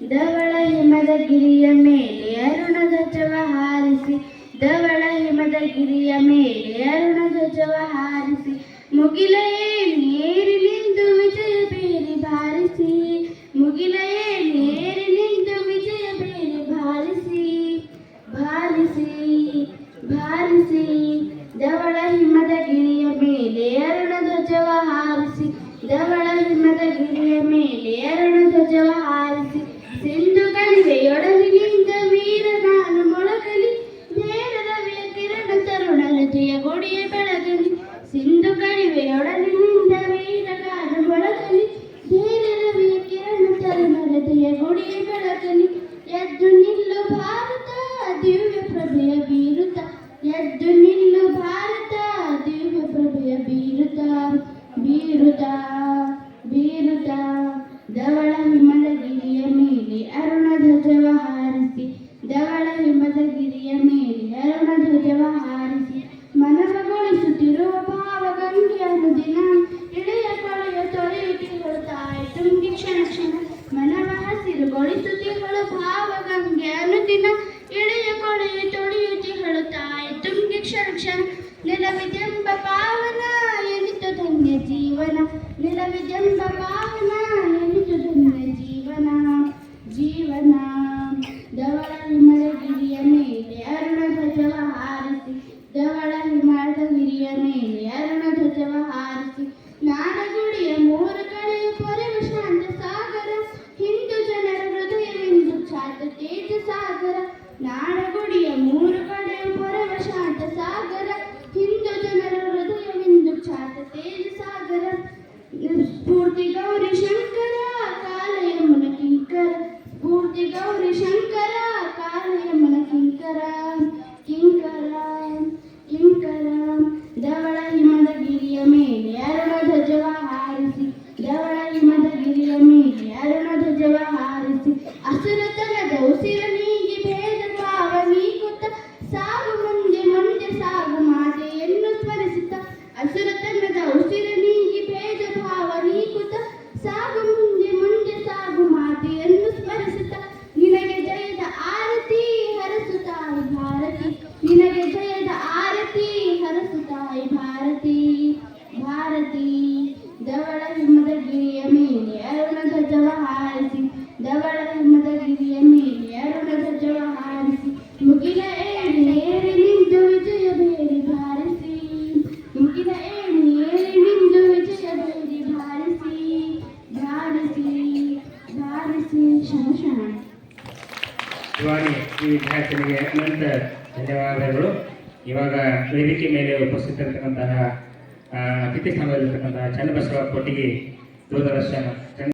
ಧವಳ ಹಿಮದ ಗಿರಿಯ ಮೇಲೆ ಅರುಣ ಧ್ವಜವ ಹಾರಿಸಿ ಧವಳ ಹಿಮದ ಗಿರಿಯ ಮೇಲೆ ಅರುಣ ಧ್ವಜವ ಹಾರಿಸಿ, ಮುಗಿಲ ಏರಿ ನಿಂದು ವಿಜಯ ಬೇರೆ ಬಾರಿಸಿ ಮುಗಿಲ ಏರಿ ನಿಂದು ವಿಜಯ ಬೇರೆ ಬಾರಿಸಿ ಬಾರಿಸಿ ಬಾರಿಸಿ ಧವಳ ಹಿಮದ ಗಿರಿಯ ತರುಣ ರಜೆಯ ಕೊಡಿಯ ಬೆಳಗಲಿ ಸಿಂಧು ಕಣಿವೆಯೊಡಲಿನಿಂದ ವೀರ ನಾನು ಮೊಳಗಲಿ ನೇರ ರವಿಯ ಕಿರಣ ತರುಣ ರಜೆಯ ಕೊಡಿಯ ಬೆಳಗಲಿ ಎದ್ದು ನಿಲ್ಲು ಭಾರತ ದಿವ್ಯ ಪ್ರಭೆಯ ಬೀರುತ್ತ ಎದ್ದು ನಿಲ್ಲು ಭಾರತ ದಿವ್ಯ ಪ್ರಭೆಯ ಬೀರುತ್ತ ಬೀರುತ್ತ ಹಸಿರುಗೊಳಿಸುತ್ತಿಗಳು ಭಾವಗಂಗೆ ಅನುದಿನ ಇಳೆಯ ಕೊಳೆಯ ತೊಳೆಯುತ್ತಿಗಳು ತಾಯಿ ತುಂಬಿ ಕ್ಷಣ ಕ್ಷಣ ನಿಲವಿದೆಂಬ ಪಾವನ ಎನಿತು ಧನ್ಯ ಜೀವನ ನಿಲವಿದೆಂಬ ಪಾವನ ನಾಡಗುಡಿಯ ಮೂರು ಕಡೆಯ ಪೊರೆವ ಶಾಂತ ಸಾಗರ ಹಿಂದೂ ಜನರ ಹೃದಯವೆಂದು ಖ್ಯಾತ ತೇಜ ಸಾಗರ ಸ್ಫೂರ್ತಿ ಗೌರಿ ಶಂಕರ ಕಾಲಯಮನ ಕಿಂಕರ ಸ್ಫೂರ್ತಿ ಗೌರಿ ಶಂಕರ ಕಾಲಯಮನ ಕಿಂಕರ ಕಿಂಕರ ಕಿಂಕರ ಧವಳ ಹಿಮದ ಗಿರಿಯ ಮೇಲೆ ಅರುಣ ಧ್ವಜವ ಹಾರಿಸಿ ಧವಳ ಹಿಮದ ಗಿರಿಯ ಮೇಲೆ ಅರುಣ ಧ್ವಜವ ಹಾರಿಸಿ ಧ್ವಜವ ಹಾರಿಸಿ ಧವಳ ಹಿಮದ ಗಿರಿಯ ಮೇಲೆ ಅರುಣ ಧ್ವಜವ ಹಾರಿಸಿ ಮುಗಿಲ ಏಣಿ ಏರಿ ನಿಂತು ವಿಜಯ ಬೇರಿ ಭಾರಿಸಿ. ಮುಗಿಲ ಏಣಿ ಏರಿ ನಿಂತು ವಿಜಯ ಬೇರಿ ಭಾರಿಸಿ. ಬಾರಿಸಿ ಬಾರಿಸಿ ಶಮಶಾನ ಈ ವಿದ್ಯಾರ್ಥಿನಿಗೆ ಅನಂತ ಧನ್ಯವಾದಗಳು. ಇವಾಗ ವೇದಿಕೆ ಮೇಲೆ ಉಪಸ್ಥಿತರಿರ್ತಕ್ಕಂತಹ ಅತಿಥಿ ಸ್ಥಾನದಲ್ಲಿರ್ತಕ್ಕಂತಹ ಚನ್ನಬಸವ ಕೊಟ್ಟಿಗೆ ದೂರದರ್ಶನ.